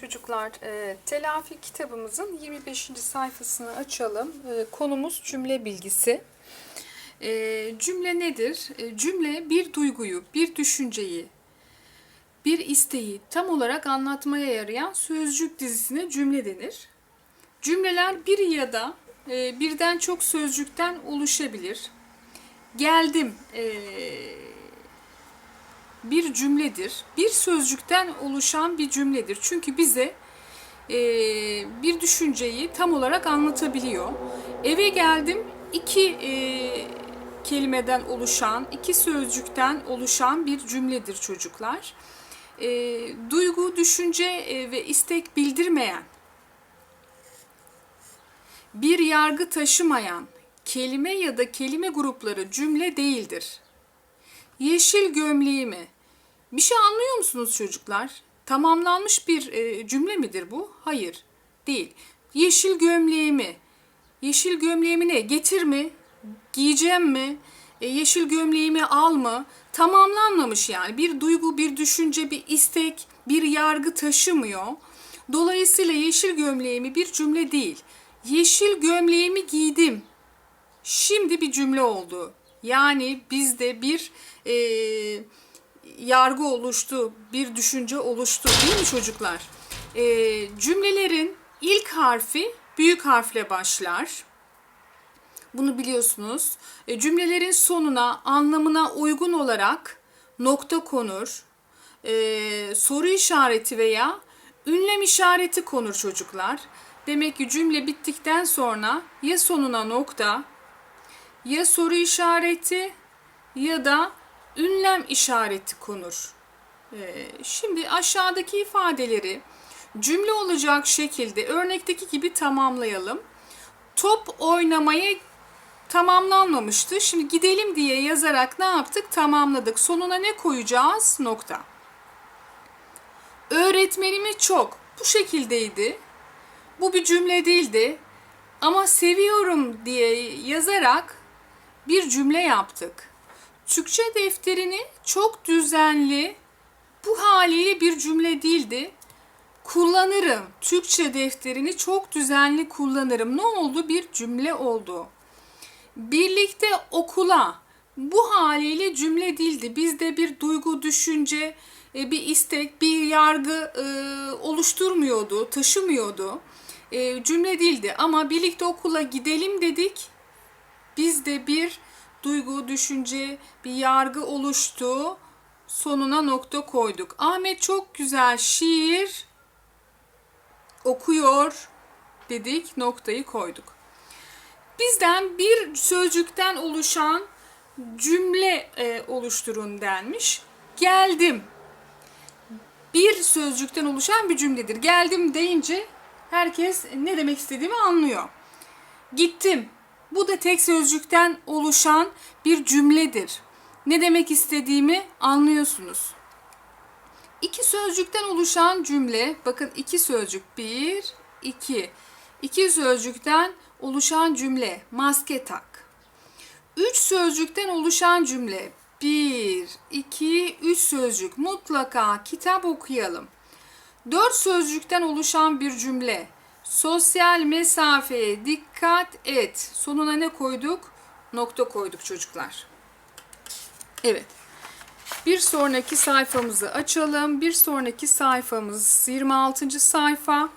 Çocuklar, e, telafi kitabımızın 25. sayfasını açalım. E, konumuz cümle bilgisi. E, cümle nedir? E, cümle bir duyguyu, bir düşünceyi, bir isteği tam olarak anlatmaya yarayan sözcük dizisine cümle denir. Cümleler bir ya da e, birden çok sözcükten oluşabilir. Geldim e, bir cümledir. Bir sözcükten oluşan bir cümledir. Çünkü bize e, bir düşünceyi tam olarak anlatabiliyor. Eve geldim iki e, kelimeden oluşan, iki sözcükten oluşan bir cümledir çocuklar. E, duygu, düşünce e, ve istek bildirmeyen, bir yargı taşımayan kelime ya da kelime grupları cümle değildir. Yeşil gömleğimi. Bir şey anlıyor musunuz çocuklar? Tamamlanmış bir e, cümle midir bu? Hayır, değil. Yeşil gömleğimi. Yeşil gömleğimi ne? Getir mi? Giyeceğim mi? E, yeşil gömleğimi al mı? Tamamlanmamış yani. Bir duygu, bir düşünce, bir istek, bir yargı taşımıyor. Dolayısıyla yeşil gömleğimi bir cümle değil. Yeşil gömleğimi giydim. Şimdi bir cümle oldu. Yani bizde bir e, yargı oluştu, bir düşünce oluştu değil mi çocuklar? E, cümlelerin ilk harfi büyük harfle başlar. Bunu biliyorsunuz. E, cümlelerin sonuna anlamına uygun olarak nokta konur, e, soru işareti veya ünlem işareti konur çocuklar. Demek ki cümle bittikten sonra ya sonuna nokta ya soru işareti ya da ünlem işareti konur. Ee, şimdi aşağıdaki ifadeleri cümle olacak şekilde örnekteki gibi tamamlayalım. Top oynamaya tamamlanmamıştı. Şimdi gidelim diye yazarak ne yaptık? Tamamladık. Sonuna ne koyacağız? Nokta. Öğretmenimi çok. Bu şekildeydi. Bu bir cümle değildi. Ama seviyorum diye yazarak bir cümle yaptık. Türkçe defterini çok düzenli, bu haliyle bir cümle değildi. Kullanırım. Türkçe defterini çok düzenli kullanırım. Ne oldu? Bir cümle oldu. Birlikte okula. Bu haliyle cümle değildi. Bizde bir duygu, düşünce, e, bir istek, bir yargı e, oluşturmuyordu, taşımıyordu. E, cümle değildi ama birlikte okula gidelim dedik bizde bir duygu, düşünce, bir yargı oluştu. Sonuna nokta koyduk. Ahmet çok güzel şiir okuyor dedik, noktayı koyduk. Bizden bir sözcükten oluşan cümle e, oluşturun denmiş. Geldim. Bir sözcükten oluşan bir cümledir. Geldim deyince herkes ne demek istediğimi anlıyor. Gittim. Bu da tek sözcükten oluşan bir cümledir. Ne demek istediğimi anlıyorsunuz. İki sözcükten oluşan cümle, bakın iki sözcük, bir, iki. İki sözcükten oluşan cümle, maske tak. Üç sözcükten oluşan cümle, bir, iki, üç sözcük. Mutlaka kitap okuyalım. Dört sözcükten oluşan bir cümle, Sosyal mesafeye dikkat et. Sonuna ne koyduk? Nokta koyduk çocuklar. Evet. Bir sonraki sayfamızı açalım. Bir sonraki sayfamız 26. sayfa.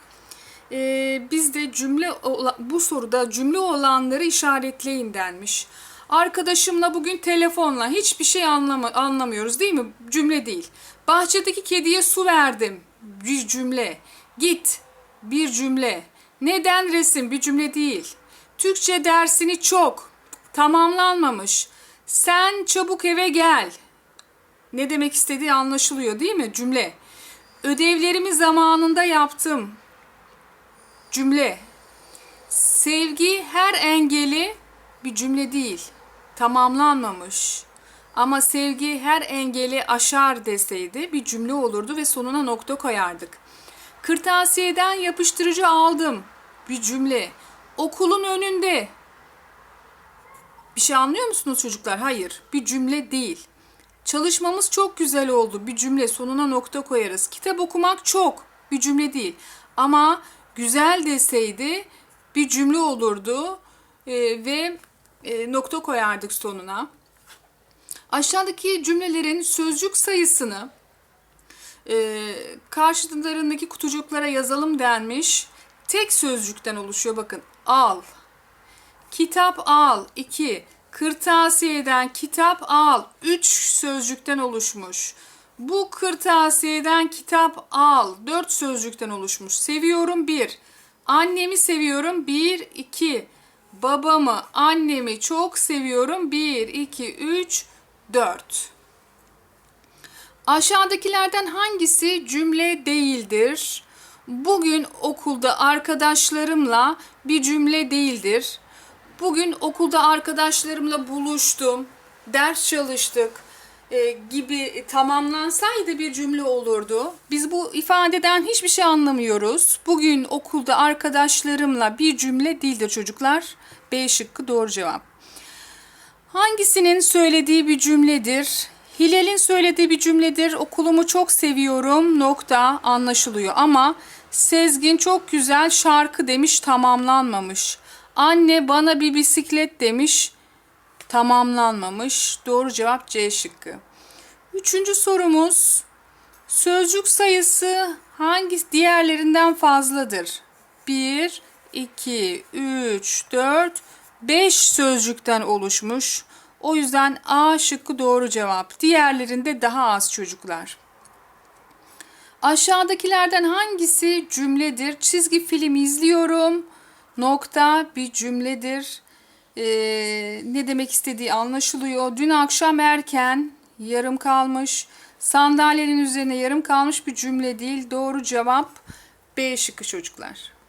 Ee, bizde cümle bu soruda cümle olanları işaretleyin denmiş. Arkadaşımla bugün telefonla hiçbir şey anlama, anlamıyoruz değil mi? Cümle değil. Bahçedeki kediye su verdim. Bir cümle. Git bir cümle. Neden resim bir cümle değil. Türkçe dersini çok tamamlanmamış. Sen çabuk eve gel. Ne demek istediği anlaşılıyor değil mi? Cümle. Ödevlerimi zamanında yaptım. Cümle. Sevgi her engeli bir cümle değil. Tamamlanmamış. Ama sevgi her engeli aşar deseydi bir cümle olurdu ve sonuna nokta koyardık. Kırtasiyeden yapıştırıcı aldım. Bir cümle. Okulun önünde. Bir şey anlıyor musunuz çocuklar? Hayır. Bir cümle değil. Çalışmamız çok güzel oldu. Bir cümle sonuna nokta koyarız. Kitap okumak çok. bir cümle değil. Ama güzel deseydi bir cümle olurdu e, ve e, nokta koyardık sonuna. Aşağıdaki cümlelerin sözcük sayısını e, karşılarındaki kutucuklara yazalım denmiş. Tek sözcükten oluşuyor bakın. Al. Kitap al. 2. Kırtasiyeden kitap al. 3 sözcükten oluşmuş. Bu kırtasiyeden kitap al. 4 sözcükten oluşmuş. Seviyorum 1. Annemi seviyorum 1 2. Babamı, annemi çok seviyorum 1 2 3 4. Aşağıdakilerden hangisi cümle değildir? Bugün okulda arkadaşlarımla bir cümle değildir. Bugün okulda arkadaşlarımla buluştum, ders çalıştık e, gibi tamamlansaydı bir cümle olurdu. Biz bu ifadeden hiçbir şey anlamıyoruz. Bugün okulda arkadaşlarımla bir cümle değildir çocuklar. B şıkkı doğru cevap. Hangisinin söylediği bir cümledir? Hilal'in söylediği bir cümledir. Okulumu çok seviyorum. Nokta anlaşılıyor ama Sezgin çok güzel şarkı demiş tamamlanmamış. Anne bana bir bisiklet demiş tamamlanmamış. Doğru cevap C şıkkı. Üçüncü sorumuz sözcük sayısı hangi diğerlerinden fazladır? 1, 2, 3, 4, 5 sözcükten oluşmuş. O yüzden A şıkkı doğru cevap. Diğerlerinde daha az çocuklar. Aşağıdakilerden hangisi cümledir? Çizgi film izliyorum. Nokta bir cümledir. Ee, ne demek istediği anlaşılıyor. Dün akşam erken yarım kalmış. Sandalyenin üzerine yarım kalmış bir cümle değil. Doğru cevap B şıkkı çocuklar.